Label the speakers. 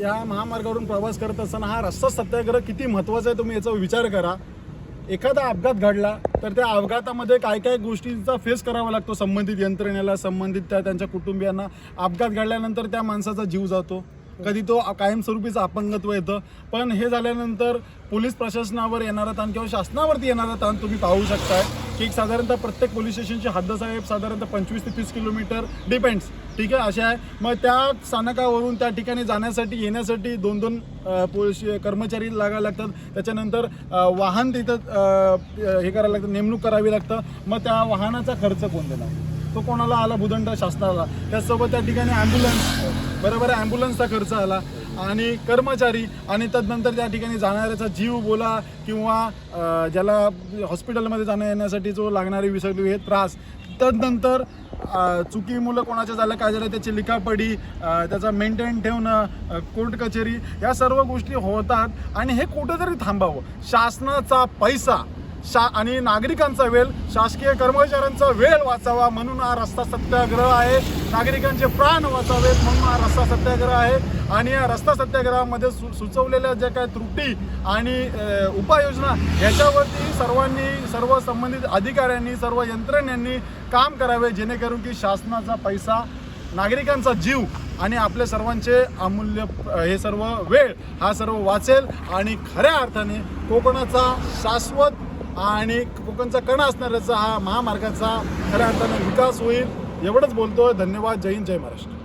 Speaker 1: या महामार्गावरून प्रवास करत असताना हा रस्ता सत्याग्रह किती महत्त्वाचा आहे तुम्ही याचा विचार करा. एखादा अपघात घडला तर त्या अपघातामध्ये काय काय गोष्टींचा फेस करावा लागतो? संबंधित यंत्रणेला संबंधित त्या त्यांच्या कुटुंबियांना. अपघात घडल्यानंतर त्या माणसाचा जीव जातो. कधी तो कायमस्वरूपीचं अपंगत्व येतं. पण हे झाल्यानंतर पोलीस प्रशासनावर येणारा ताण किंवा शासनावरती येणारा ताण तुम्ही पाहू शकताय. की एक साधारणतः प्रत्येक पोलीस स्टेशनची हद्द साहेब साधारणतः पंचवीस ते तीस किलोमीटर डिपेंड्स ठीक आहे असे आहे. मग त्या स्थानकावरून त्या ठिकाणी जाण्यासाठी येण्यासाठी दोन दोन पोलीस कर्मचारी लागायला लागतात. त्याच्यानंतर वाहन तिथं हे करायला लागतं नेमणूक करावी लागतं. मग त्या वाहनाचा खर्च कोण देणार? तो कोणाला आला? भूदंड शासनाला. त्याचसोबत त्या ठिकाणी ॲम्ब्युलन्स बरोबर ॲम्ब्युलन्सचा खर्च आला. आणि कर्मचारी आणि तदनंतर त्या ठिकाणी जाणाऱ्याचा जीव बोला किंवा ज्याला हॉस्पिटलमध्ये जाण्या येण्यासाठी जो लागणारे विसरले हे त्रास. तदनंतर चुकी मुलं कोणाच्या झालं काय झालं त्याची लिखापडी त्याचा मेंटेन ठेवणं कोर्ट कचेरी या सर्व गोष्टी होतात आणि हे कुठेतरी थांबावं. शासनाचा पैसा शा आणि नागरिकांचा वेळ शासकीय कर्मचाऱ्यांचा वेळ वाचावा म्हणून हा रस्ता सत्याग्रह आहे. नागरिकांचे प्राण वाचावेत म्हणून हा रस्ता सत्याग्रह आहे. आणि या रस्ता सत्याग्रहामध्ये सु सुचवलेल्या ज्या काय त्रुटी आणि उपाययोजना याच्यावरती सर्वांनी सर्व संबंधित अधिकाऱ्यांनी सर्व यंत्रणेयांनी काम करावे जेणेकरून की शासनाचा पैसा नागरिकांचा जीव आणि आपल्या सर्वांचे अमूल्य हे सर्व वेळ हा सर्व वाचेल आणि खऱ्या अर्थाने कोकणाचा शाश्वत आणि कोकणचा कणा असणाऱ्याचा हा महामार्गाचा खऱ्या अर्थानं विकास होईल. एवढंच बोलतोय. धन्यवाद. जय हिंद. जय महाराष्ट्र.